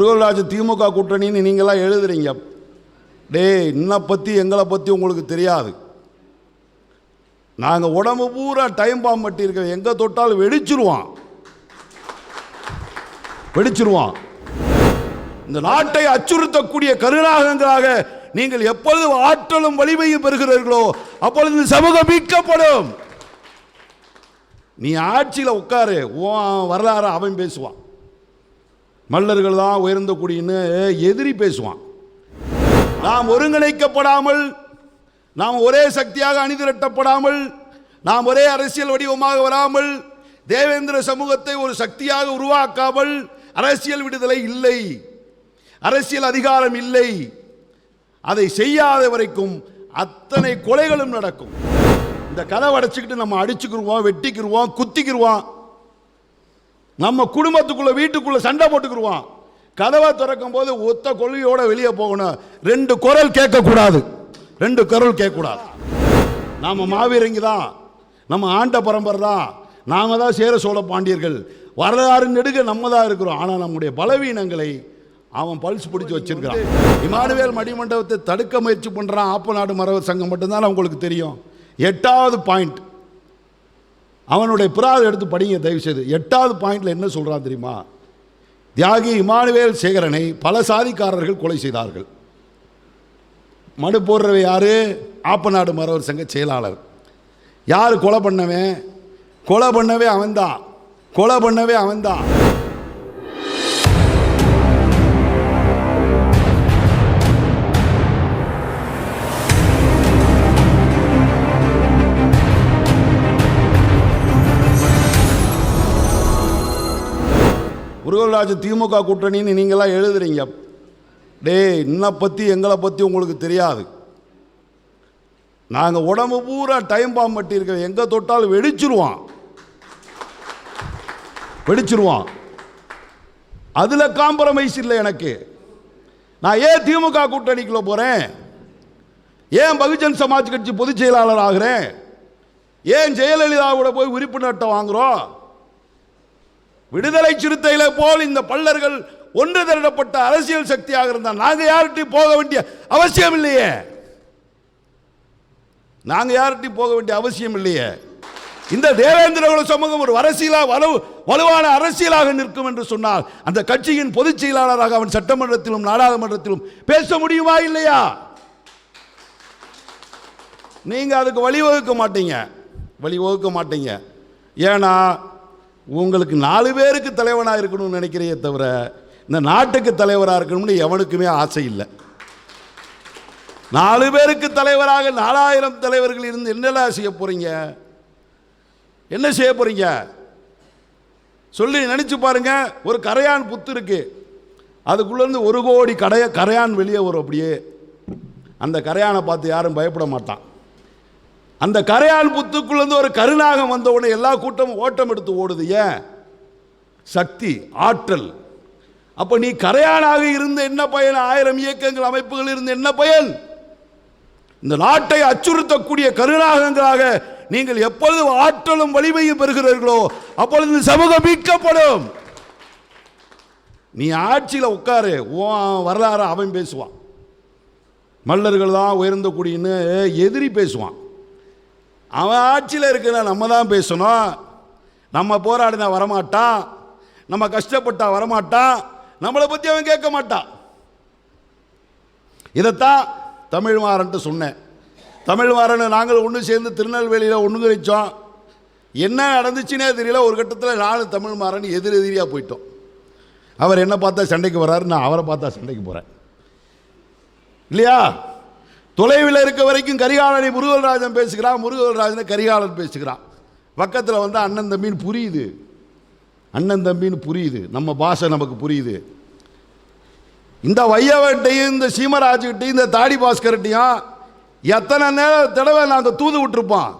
முருகராஜ் திமுக கூட்டணின்னு நீங்களாம் எழுதுறீங்க. டேய் என்னை பற்றி எங்களை பற்றி உங்களுக்கு தெரியாது. நாங்கள் உடம்பு பூரா டைம் பாம் கட்டியிருக்கோம் எங்கே தொட்டாலும் வெடிச்சிருவான். வெடிச்சிருவான். இந்த நாட்டை அச்சுறுத்தக்கூடிய கருணாகங்களாக நீங்கள் எப்பொழுது ஆற்றலும் வலிமையும் பெறுகிறீர்களோ அப்பொழுது சமூகம் மீட்கப்படும். நீ ஆட்சியில் உட்காரு வரலாறு அவன் பேசுவான். மல்லர்கள் தான் உயர்ந்த குடின்னு எதிரி பேசுவான். நாம் ஒருங்கிணைக்கப்படாமல் நாம் ஒரே சக்தியாக அணிதிரட்டப்படாமல் நாம் ஒரே அரசியல் வடிவமாக வராமல் தேவேந்திர சமூகத்தை ஒரு சக்தியாக உருவாக்காமல் அரசியல் விடுதலை இல்லை. அரசியல் அதிகாரம் இல்லை. அதை செய்யாத வரைக்கும் அத்தனை கொலைகளும் நடக்கும். இந்த கதவை அடைச்சிக்கிட்டு நம்ம அடிச்சுக்கிடுவோம் வெட்டிக்கிடுவோம் குத்திக்கிடுவோம் நம்ம குடும்பத்துக்குள்ள வீட்டுக்குள்ள சண்டை போட்டுக்கிருவோம் கதவை திறக்கும் போது ஒத்த கொள்கையோட வெளியே போகணும். ரெண்டு குரல் கேட்கக்கூடாது. ரெண்டு குரல் கேட்கக்கூடாது. நாம் மாவீரங்கி தான். நம்ம ஆண்ட பரம்பரை தான். நாம தான் சேர சோழ பாண்டியர்கள். வரலாறு நெடுக நம்ம தான் இருக்கிறோம். ஆனால் நம்முடைய பலவீனங்களை அவன் பல்ஸ் பிடிச்சி வச்சிருக்கிறான். இமானுவேல் மணிமண்டபத்தை தடுக்க முயற்சி பண்ணுறான் ஆப்ப நாடு மரவர் சங்கம் மட்டும்தான் அவங்களுக்கு தெரியும். எட்டாவது பாயிண்ட் அவனுடைய புறாவை எடுத்து படிங்க தயவு செய்து எட்டாவது பாயிண்டில் என்ன சொல்கிறான் தெரியுமா? தியாகி இமானுவேல் சேகரனை பல சாதிக்காரர்கள் கொலை செய்தார்கள். மனு போடுறவ யார்? ஆப்பநாடு மரவர் சங்க செயலாளர். யார் கொலை பண்ணவன்? கொலை பண்ணவே அவன்தான். கொலை பண்ணவே அவன்தான். முருகராஜ் திமுக கூட்டணின்னு நீங்களாம் எழுதுறீங்க. டேய் என்னை பற்றி எங்களை பற்றி உங்களுக்கு தெரியாது. நாங்கள் உடம்பு பூரா டைம் பாம் கட்டியிருக்கோம் எங்கே தொட்டாலும் வெடிச்சிருவான். வெடிச்சிருவான். அதில் காம்ப்ரமைஸ் இல்லை எனக்கு. நான் ஏன் திமுக கூட்டணிக்குள்ள போகிறேன் ஏன் பகுஜன் சமாஜ் கட்சி பொதுச் செயலாளர் ஆகிறேன்? ஏன் ஜெயலலிதாவோட போய் உறுப்பினர்கிட்ட வாங்குகிறோம் விடுதலை சிறுத்தைகளை போல் இந்த பல்லர்கள் ஒன்று திரட்டப்பட்ட அரசியல் சக்தியாக இருந்தால் நாங்கள் யார்கிட்டையும் போக வேண்டிய அவசியம் இல்லையே. நாங்கள் யார்கிட்டையும் போக வேண்டிய அவசியம் இல்லையே. இந்த தேவேந்திர குல சமூகம் ஒரு அரசியலாக வலு வலுவான அரசியலாக நிற்கும் என்று சொன்னால் அந்த கட்சியின் பொதுச் செயலாளராக அவன் சட்டமன்றத்திலும் நாடாளுமன்றத்திலும் பேச முடியுமா இல்லையா? நீங்கள் அதுக்கு வழிவகுக்க மாட்டீங்க. வழிவகுக்க மாட்டீங்க. ஏன்னா உங்களுக்கு நாலு பேருக்கு தலைவனாக இருக்கணும்னு நினைக்கிறீங்க தவிர இந்த நாட்டுக்கு தலைவராக இருக்கணும்னு எவனுக்குமே ஆசை இல்லை. நாலு பேருக்கு தலைவராக நாலாயிரம் தலைவர்கள் இருந்து என்னெல்லாம் செய்ய போகிறீங்க என்ன செய்ய போகிறீங்க சொல்லி நினச்சி பாருங்கள் ஒரு கரையான் புத்து இருக்கு. அதுக்குள்ளேருந்து ஒரு கோடி கடைய கரையான் வெளியே வரும் அப்படியே. அந்த கரையானை பார்த்து யாரும் பயப்பட மாட்டான். அந்த கரையான் புத்துக்குள்ளேருந்து ஒரு கருநாகம் வந்தவுடனே எல்லா கூட்டமும் ஓட்டம் எடுத்து ஓடுது. ஏன்? சக்தி ஆற்றல். அப்போ நீ கரையானாக இருந்த என்ன பயன்? ஆயிரம் இயக்கங்கள் அமைப்புகள் இருந்த என்ன பயன்? இந்த நாட்டை அச்சுறுத்தக்கூடிய கருணாகங்களாக நீங்கள் எப்பொழுது ஆற்றலும் வலிமையும் பெறுகிறீர்களோ அப்பொழுது இந்த சமூகம் மீட்கப்படும். நீ ஆட்சியில் உட்காரு உன் வரலாறு அவன் பேசுவான். மல்லர்கள் தான் உயர்ந்த குடின்னு எதிரி பேசுவான். அவன் ஆட்சியில் இருக்கிற நம்ம தான் பேசணும். நம்ம போராடினா வரமாட்டான். நம்ம கஷ்டப்பட்டா வரமாட்டான். நம்மளை பற்றி அவன் கேட்க மாட்டான். இதைத்தான் தமிழ்மாறன்ட்டு சொன்னேன். தமிழ்மாறன் நாங்கள் ஒன்று சேர்ந்து திருநெல்வேலியில் ஒன்று கழிச்சோம் என்ன நடந்துச்சுன்னே தெரியல. ஒரு கட்டத்தில் நாலு தமிழ்மாறன் எதிர் எதிரியாக போயிட்டோம். அவர் என்ன பார்த்தா சண்டைக்கு வர்றாரு நான் அவரை பார்த்தா சண்டைக்கு போகிறேன் இல்லையா? தொலைவில் இருக்க வரைக்கும் கரிகாலனை முருகல்ராஜன் பேசுகிறான் முருகல்ராஜனை கரிகாலன் பேசுகிறான். பக்கத்தில் வந்து அண்ணன் தம்பின்னு புரியுது. அண்ணன் தம்பின்னு புரியுது. நம்ம பாஷை நமக்கு புரியுது. இந்த வையவட்டையும் இந்த சீமராஜுக்கிட்டையும் இந்த தாடி பாஸ்கர்கிட்டையும் எத்தனை நேரம் தடவை நாங்கள் தூது விட்டுருப்போம்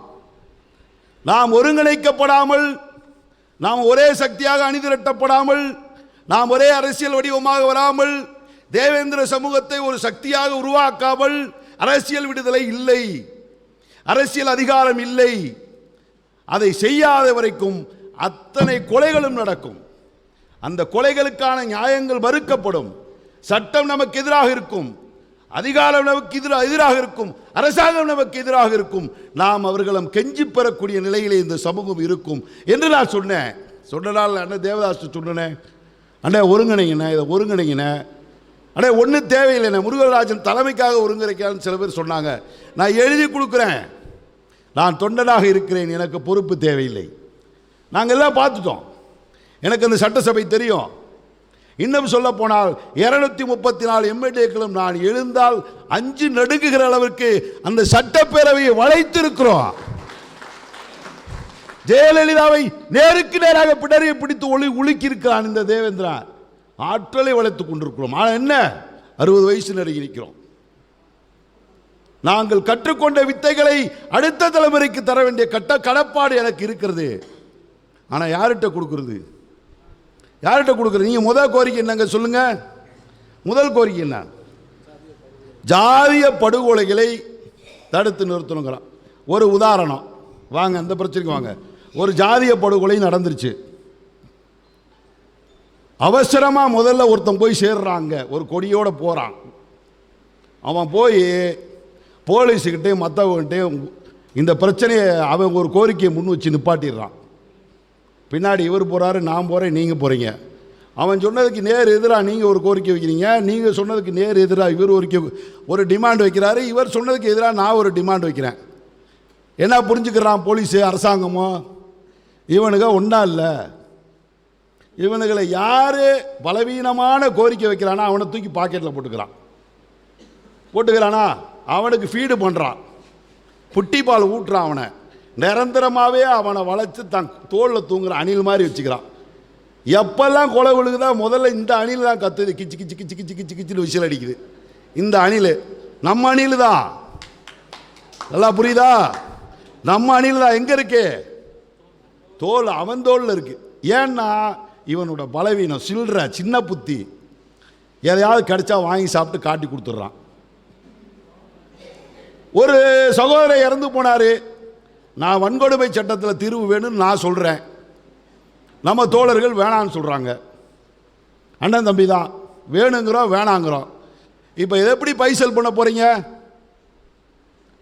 நாம் ஒருங்கிணைக்கப்படாமல் நாம் ஒரே சக்தியாக அணிதிரட்டப்படாமல் நாம் ஒரே அரசியல் வடிவமாக வராமல் தேவேந்திர சமூகத்தை ஒரு சக்தியாக உருவாக்காமல் அரசியல் விடுதலை இல்லை. அரசியல் அதிகாரம் இல்லை. அதை செய்யாத வரைக்கும் அத்தனை கொலைகளும் நடக்கும். அந்த கொலைகளுக்கான நியாயங்கள் மறுக்கப்படும். சட்டம் நமக்கு எதிராக இருக்கும். அதிகாரம் நமக்கு எதிராக எதிராக இருக்கும். அரசாங்கம் நமக்கு எதிராக இருக்கும். நாம் அவர்களும் கெஞ்சி பெறக்கூடிய நிலையிலே இந்த சமூகம் இருக்கும் என்று நான் சொன்னேன். சொன்னதால் அண்ணன் தேவதாஸ் சொன்னேன் அண்ணன் ஒருங்கிணைங்கண்ணே இதை ஒருங்கிணைங்கண்ணே. அண்ணே ஒன்றும் தேவையில்லைண்ணே முருகராஜன் தலைமைக்காக ஒருங்கிணைக்கிறான்னு சில பேர் சொன்னாங்க. நான் எழுதி கொடுக்குறேன். நான் தொண்டனாக இருக்கிறேன். எனக்கு பொறுப்பு தேவையில்லை. நாங்கள் எல்லாம் பார்த்துட்டோம். எனக்கு அந்த சட்டசபை தெரியும். இன்னும் சொல்ல போனால் இருநூத்தி முப்பத்தி நாலு எம்எல்ஏக்களும் நான் எழுந்தால் அஞ்சு நடுங்குகிற அளவிற்கு அந்த சட்டப்பேரவையை வளைத்திருக்கிறோம். ஜெயலலிதாவை நேருக்கு நேராக பிடரியை பிடித்து ஒளி உலுக்கி இருக்கிறான் இந்த தேவேந்திரா. ஆற்றலை வளர்த்து கொண்டிருக்கிறோம். ஆனால் என்ன? அறுபது வயசு நெருங்கி நிற்கிறோம். நாங்கள் கற்றுக்கொண்ட வித்தைகளை அடுத்த தலைமுறைக்கு தர வேண்டிய கட்ட கடப்பாடு எனக்கு இருக்கிறது. ஆனால் யார்கிட்ட கொடுக்கறது? யார்கிட்ட கொடுக்குறது? நீங்கள் முதல் கோரிக்கை என்னங்க சொல்லுங்க? முதல் கோரிக்கை என்ன? ஜாதிய படுகொலைகளை தடுத்து நிறுத்தணுங்கிறான். ஒரு உதாரணம். வாங்க அந்த பிரச்சனைக்கு வாங்க. ஒரு ஜாதிய படுகொலை நடந்துருச்சு. அவசரமாக முதல்ல ஒருத்தன் போய் சேர்றாங்க. ஒரு கொடியோடு போகிறான் அவன் போய் போலீஸுக்கிட்டே மற்றவங்கிட்டையும் இந்த பிரச்சனையை அவன் ஒரு கோரிக்கையை முன் வச்சு நிப்பாட்டிடுறான். பின்னாடி இவர் போகிறாரு நான் போகிறேன் நீங்கள் போகிறீங்க அவன் சொன்னதுக்கு நேர் எதிராக நீங்கள் ஒரு கோரிக்கை வைக்கிறீங்க. நீங்கள் சொன்னதுக்கு நேர் எதிராக இவர் ஒரு கே- ஒரு டிமாண்ட் வைக்கிறாரு. இவர் சொன்னதுக்கு எதிராக நான் ஒரு டிமாண்ட் வைக்கிறேன். என்ன புரிஞ்சுக்கிறான் போலீஸு அரசாங்கமோ? இவனுங்க ஒன்றா இல்லை. இவனுகளை யார் பலவீனமான கோரிக்கை வைக்கிறானா அவனை தூக்கி பாக்கெட்டில் போட்டுக்கிறான். போட்டுக்கிறானா? அவனுக்கு ஃபீடு பண்ணுறான் புட்டி பால் ஊட்டுறான் அவனை. நிரந்தரமாகவே அவனை வளைச்சி தன் தோளில் தூங்குற அணில் மாதிரி வச்சுக்கிறான். எப்பெல்லாம் கொலை விழுகுதா முதல்ல இந்த அணில் தான் கத்துது. கிச்சு கிச்சு கிச்சு கிச்சு கிச்சு கிச்சுன்னு விசில் அடிக்குது. இந்த அணில் நம்ம அணில் தான். நல்லா புரியுதா? நம்ம அணில் தான். எங்கே இருக்கு? தோல் அவன் தோளில் இருக்குது ஏன்னா இவனோட பலவீனம் சில்லற சின்ன புத்தி. எதையாவது கிடைச்சா வாங்கி சாப்பிட்டு காட்டி கொடுத்துட்றான். ஒரு சகோதரர் இறந்து போனார். நான் வன்கொடுமை சட்டத்தில் தீர்வு வேணும்னு நான் சொல்கிறேன் நம்ம தோழர்கள் வேணான்னு சொல்கிறாங்க அண்ணன் தம்பி தான். வேணுங்கிறோம் வேணாங்கிறோம். இப்போ இதை எப்படி பைசல் பண்ண போகிறீங்க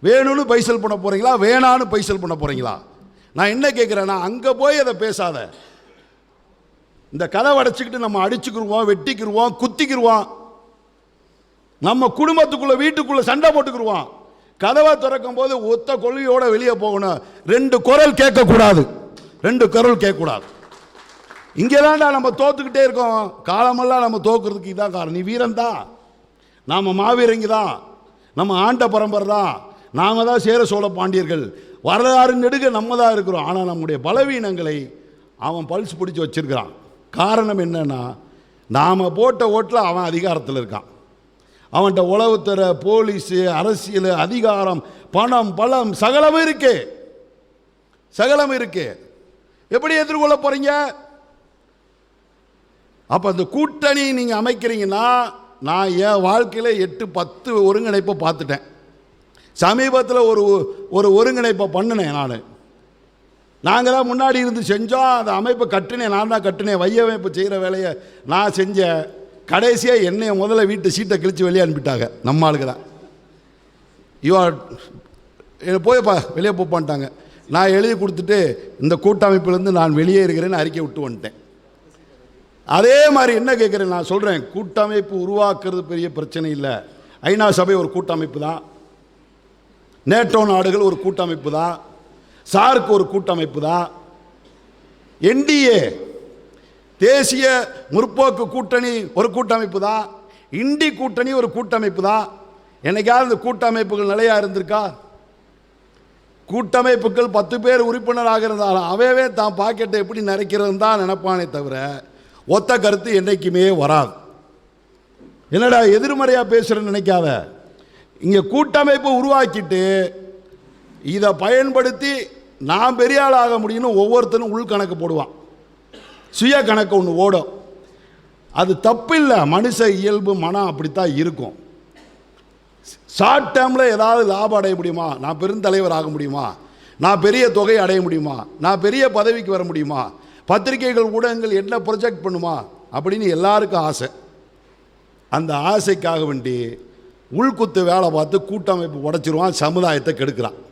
வேணும்னு பைசல் பண்ண போகிறீங்களா வேணான்னு பைசல் பண்ண போகிறீங்களா நான் என்ன கேட்குறேன்னா அங்கே போய் அதை பேசாத. இந்த கதவை அடைச்சிக்கிட்டு நம்ம அடிச்சுக்கிருவோம் வெட்டிக்கிருவோம் குத்திக்கிருவோம். நம்ம குடும்பத்துக்குள்ளே வீட்டுக்குள்ளே சண்டை போட்டுக்கிருவோம். கதவை திறக்கும் போது ஒத்த கொள்கையோட வெளியே போகணும். ரெண்டு குரல் கேட்கக்கூடாது. ரெண்டு குரல் கேட்கக்கூடாது. இங்கே தான்டா நம்ம தோத்துக்கிட்டே இருக்கோம். காலமெல்லாம் நம்ம தோக்குறதுக்கு இதான் காரணம். நீ வீரன் தான் நாம் மாவீரங்க தான் நம்ம ஆண்ட பரம்பரை தான் நாம தான் சேர சோழ பாண்டியர்கள். வரலாறு நெடுக நம்ம தான் இருக்கிறோம். ஆனால் நம்முடைய பலவீனங்களை அவன் பல்ஸ் பிடிச்சி வச்சிருக்கிறான். காரணம் என்னென்னா நாம் போட்ட ஓட்டில் அவன் அதிகாரத்தில் இருக்கான். அவன்கிட்ட உளவுத்துறை போலீஸு அரசியல் அதிகாரம் பணம் பலம் சகலம் இருக்கு. சகலம் இருக்கு. எப்படி எதிர்கொள்ள போகிறீங்க அப்போ அந்த கூட்டணி நீங்கள் அமைக்கிறீங்கன்னா நான் என் வாழ்க்கையில் எட்டு பத்து ஒருங்கிணைப்பை பார்த்துட்டேன். சமீபத்தில் ஒரு ஒரு ஒருங்கிணைப்பை பண்ணினேன் நான். நாங்கள் தான் முன்னாடி இருந்து செஞ்சோம். அந்த அமைப்பை கட்டினேன் நான் தான் கட்டினேன் வைய அமைப்பு செய்கிற வேலையை நான் செஞ்சேன் கடைசியாக என்னைய முதல்ல வீட்டு சீட்டை கிழிச்சு வெளியே அனுப்பிட்டாங்க. நம்ம ஆளுக்கு தான் யூ போயப்பா வெளியே போப்பான்ட்டாங்க நான் எழுதி கொடுத்துட்டு இந்த கூட்டமைப்பிலேருந்து நான் வெளியே இருக்கிறேன்னு அறிக்கை விட்டு வந்துட்டேன். அதே மாதிரி என்ன கேட்குறேன் நான் சொல்கிறேன் கூட்டமைப்பு உருவாக்குறது பெரிய பிரச்சனை இல்லை. ஐநா சபை ஒரு கூட்டமைப்பு தான். நேட்டோ நாடுகள் ஒரு கூட்டமைப்பு தான். சார்க்கு ஒரு கூட்டமைப்பு தான் என்டிஏ தேசிய முற்போக்கு கூட்டணி ஒரு கூட்டமைப்பு தான் இண்டி கூட்டணி ஒரு கூட்டமைப்பு தான் என்னைக்காவது இந்த கூட்டமைப்புகள் நிலையா இருந்திருக்கா? கூட்டமைப்புகள் பத்து பேர் உறுப்பினராக இருந்தாலும் அவையவே தான் பாக்கெட்டை எப்படி நிறைக்கிறது தான் நினைப்பானே தவிர ஒத்த கருத்து என்றைக்குமே வராது. என்னடா எதிர்மறையாக பேசுகிறேன்னு நினைக்காத. இங்கே கூட்டமைப்பை உருவாக்கிட்டு இதை பயன்படுத்தி நான் பெரிய ஆள் ஆக முடியும்னு ஒவ்வொருத்தனும் உள்கணக்கு போடுவான். சுய கணக்கு ஒன்று ஓடும். அது தப்பில்லை. மனுஷ இயல்பு மனம் அப்படித்தான் இருக்கும். ஷார்ட் டேர்மில் ஏதாவது லாபம் அடைய முடியுமா? நான் பெருந்தலைவர் ஆக முடியுமா? நான் பெரிய தொகை அடைய முடியுமா? நான் பெரிய பதவிக்கு வர முடியுமா? பத்திரிகைகள் ஊடகங்கள் என்ன ப்ரொஜெக்ட் பண்ணுமா? அப்படின்னு எல்லாருக்கும் ஆசை. அந்த ஆசைக்காக வேண்டி உள்குத்து வேலை பார்த்து கூட்டமைப்பு உடச்சிருவான் சமுதாயத்தை கெடுக்கிறான்.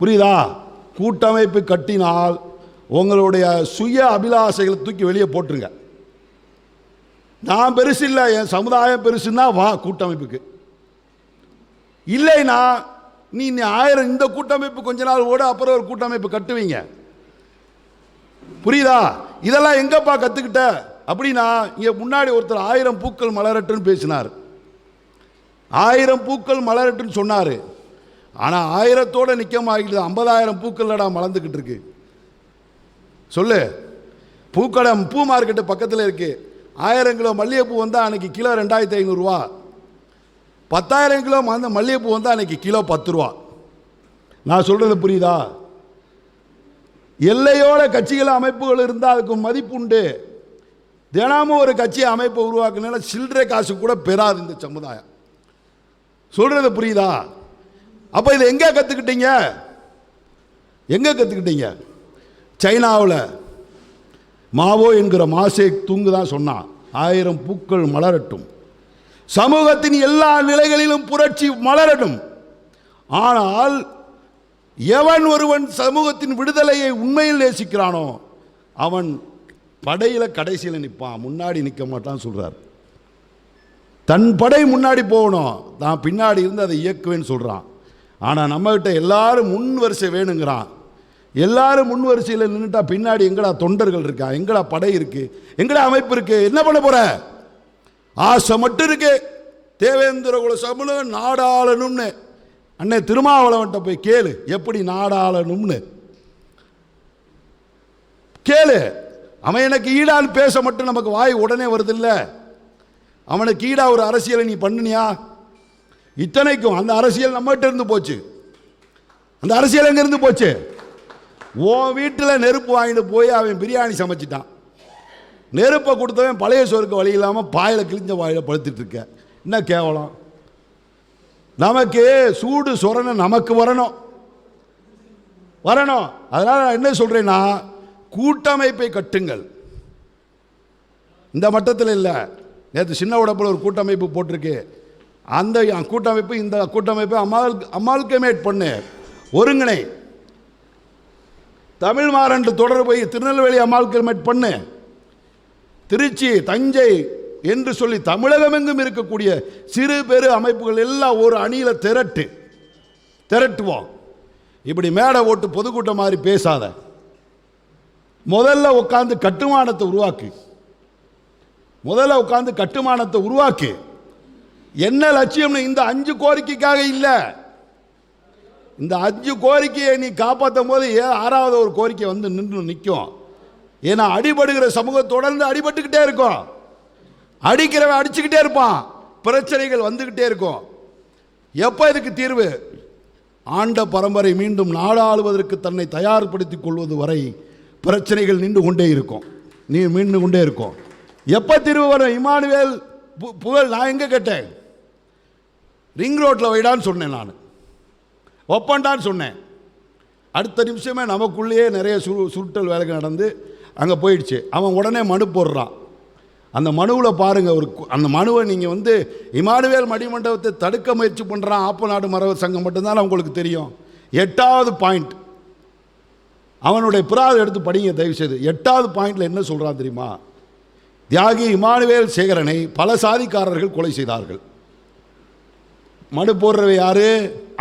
புரியுதா? கூட்டமைப்பு கட்டினால் உங்களுடைய சுய அபிலாசைகளை தூக்கி வெளியே போட்டுருங்க. நான் பெருசு இல்லை என் சமுதாயம் பெருசுன்னா வா கூட்டமைப்புக்கு. இல்லைன்னா நீ நீ ஆயிரம் இந்த கூட்டமைப்பு கொஞ்ச நாள் ஓட அப்புறம் ஒரு கூட்டமைப்பு கட்டுவீங்க. புரியுதா? இதெல்லாம் எங்கப்பா கற்றுக்கிட்ட அப்படின்னா இங்கே முன்னாடி ஒருத்தர் ஆயிரம் பூக்கள் மலரட்டுன்னு பேசினார். ஆயிரம் பூக்கள் மலரட்டுன்னு சொன்னார். ஆனால் ஆயிரத்தோட நிற்கமாகிடுது ஐம்பதாயிரம் பூக்கள்லடா மலர்ந்துக்கிட்டு இருக்கு. சொல்லு. பூக்கடை பூ மார்க்கெட்டு பக்கத்தில் இருக்குது ஆயிரம் கிலோ மல்லிகைப்பூ வந்தால் அன்றைக்கி கிலோ ரெண்டாயிரத்தி ஐநூறுரூவா பத்தாயிரம் கிலோ மந்த மல்லிகைப்பூ வந்தால் அன்றைக்கி கிலோ பத்து ரூபா. நான் சொல்கிறது புரியுதா? எல்லையோட கட்சிகள் அமைப்புகள் இருந்தால் அதுக்கு மதிப்பு உண்டு. தினமும் ஒரு கட்சி அமைப்பை உருவாக்குனால சில்லறை காசு கூட பெறாது இந்த சமுதாயம். சொல்கிறது புரியுதா? அப்போ இதை எங்கே கற்றுக்கிட்டீங்க எங்கே கற்றுக்கிட்டீங்க சைனாவில். மாவோ என்கிற மாசே தூங்கு தான் சொன்னான் ஆயிரம் பூக்கள் மலரட்டும். சமூகத்தின் எல்லா நிலைகளிலும் புரட்சி மலரட்டும். ஆனால் எவன் ஒருவன் சமூகத்தின் விடுதலையை உண்மையில் நேசிக்கிறானோ அவன் படையில் கடைசியில் நிற்பான் முன்னாடி நிற்க மாட்டான்னு சொல்கிறார் தன் படை முன்னாடி போகணும். தான் பின்னாடி இருந்து அதை இயக்குவேன்னு சொல்கிறான் ஆனால் நம்மகிட்ட எல்லாரும் முன் வரிசை வேணுங்கிறான். எல்லாரும் முன் வரிசையில் நின்றுட்டா பின்னாடி எங்கடா தொண்டர்கள் இருக்கா? எங்கடா படை இருக்கு? எங்கடா அமைப்பு இருக்கு? என்ன பண்ண போற? ஆசை மட்டும் இருக்கு. தேவேந்திர குல சமூகம் நாடாளணும்னு அண்ணே திருமாவளவன்ட்ட போய் கேளு. எப்படி நாடாளணும்னு கேளு. அவன் எனக்கு ஈடான்னு பேச மட்டும் நமக்கு வாய் உடனே வருதில்ல. அவனுக்கு ஈடா ஒரு அரசியலை நீ பண்ணினியா? இத்தனைக்கும் அந்த அரசியல் நம்மகிட்ட இருந்து போச்சு. அந்த அரசியல் எங்க இருந்து போச்சு? உன் வீட்டில் நெருப்பு வாங்கிட்டு போய் அவன் பிரியாணி சமைச்சிட்டான். நெருப்பை கொடுத்தவன் பழைய சோறுக்கு வழி இல்லாமல் பாயில் கிழிஞ்ச வாயில் படுத்துட்டு இருக்க. என்ன கேவலம்? நமக்கு சூடு சொரணை நமக்கு வரணும். வரணும். அதனால் நான் என்ன சொல்கிறேன்னா கூட்டமைப்பை கட்டுங்கள். இந்த மட்டத்தில் இல்லை. நேற்று சின்ன உடப்பில் ஒரு கூட்டமைப்பு போட்டிருக்கு. அந்த கூட்டமைப்பு இந்த கூட்டமைப்பை அமால் அமால்கமேட் பண்ணு. ஒருங்கிணை. தமிழ் மாறன்று தொடர் போய் திருநெல்வேலி அமால்கமேட் பண்ணு. திருச்சி தஞ்சை என்று சொல்லி தமிழகமெங்கும் இருக்கக்கூடிய சிறு பெரு அமைப்புகள் எல்லாம் ஒரு அணியில் திரட்டு. திரட்டுவோம். இப்படி மேடை ஓட்டு பொதுக்கூட்டம் மாதிரி பேசாத. முதல்ல உட்காந்து கட்டுமானத்தை உருவாக்கு. முதல்ல உட்காந்து கட்டுமானத்தை உருவாக்கு. என்ன லட்சியம்னு இந்த அஞ்சு கோரிக்கைக்காக இல்லை. இந்த அஞ்சு கோரிக்கையை நீ காப்பாற்றும் போது ஏ ஆறாவது ஒரு கோரிக்கை வந்து நின்று நிற்கும் ஏன்னா அடிபடுகிற சமூகம் தொடர்ந்து அடிபட்டுக்கிட்டே இருக்கும். அடிக்கிறவன் அடிச்சுக்கிட்டே இருப்பான். பிரச்சனைகள் வந்துக்கிட்டே இருக்கும். எப்போ இதுக்கு தீர்வு? ஆண்ட பரம்பரை மீண்டும் நாடாளுவதற்கு தன்னை தயார்படுத்திக் கொள்வது வரை பிரச்சனைகள் நின்று கொண்டே இருக்கும். நீ மீண்டு கொண்டே இருக்கும். எப்போ தீர்வு வரும்? இமானுவேல் பு- புகழ் நான் எங்கே கேட்டேன்? ரிங் ரோட்டில் வைடான்னு சொன்னேன் நான். ஒப்பண்டான்னு சொன்னேன். அடுத்த நிமிஷமே நமக்குள்ளேயே நிறைய சுரு சுருட்டல் வேலைகள் நடந்து அங்கே போயிடுச்சு. அவன் உடனே மனு போடுறான். அந்த மனுவில் பாருங்கள் ஒரு அந்த மனுவை நீங்கள் வந்து இமானுவேல் மணிமண்டபத்தை தடுக்க முயற்சி பண்ணுறான் ஆப்ப நாடு மரவர் சங்கம் மட்டும்தான் உங்களுக்கு தெரியும். எட்டாவது பாயிண்ட். அவனுடைய பிராத எடுத்து படிங்க தயவுசெய்து. எட்டாவது பாயிண்டில் என்ன சொல்கிறான் தெரியுமா? தியாகி இமானுவேல் சேகரனை பல சாதிக்காரர்கள் கொலை செய்தார்கள். மனு போடுறவ யார்?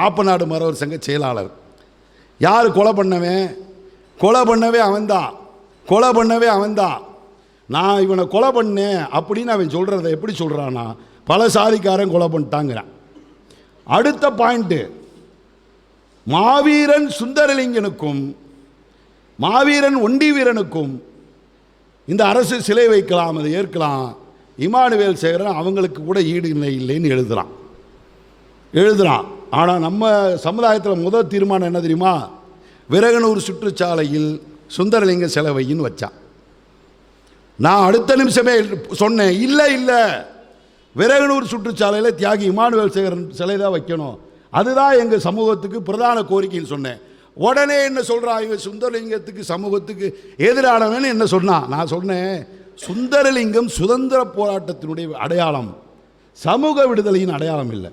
ஆப்பநாடு மரவர் சங்க செயலாளர். யார் கொலை பண்ணவன் கொலை பண்ணவே அவன்தான் கொலை பண்ணவே அவன்தான் நான் இவனை கொலை பண்ணேன் அப்படின்னு அவன் சொல்கிறத எப்படி சொல்கிறானா பல சாதிக்காரன் கொலை பண்ணிட்டாங்கிறான். அடுத்த பாயிண்ட்டு மாவீரன் சுந்தரலிங்கனுக்கும் மாவீரன் ஒண்டி வீரனுக்கும் இந்த அரசு சிலை வைக்கலாம் அதை ஏற்கலாம். இமானுவேல் சேகரன் அவங்களுக்கு கூட ஈடு இல்லை இல்லைன்னு எழுதுகிறான் எழுதுறான். ஆனால் நம்ம சமுதாயத்தில் முதல் தீர்மானம் என்ன தெரியுமா? விரகனூர் சுற்றுச்சாலையில் சுந்தரலிங்க செலவையின்னு வச்சான். நான் அடுத்த நிமிஷமே சொன்னேன் இல்லை இல்லை. விரகனூர் சுற்றுச்சாலையில் தியாகி இமானுவேல் சேகரன் சிலை தான் வைக்கணும். அதுதான் எங்கள் சமூகத்துக்கு பிரதான கோரிக்கைன்னு சொன்னேன். உடனே என்ன சொல்கிறா இவன் சுந்தரலிங்கத்துக்கு சமூகத்துக்கு எதிரானவன் என்ன சொன்னான்? நான் சொன்னேன் சுந்தரலிங்கம் சுதந்திர போராட்டத்தினுடைய அடையாளம். சமூக விடுதலையின் அடையாளம் இல்லை.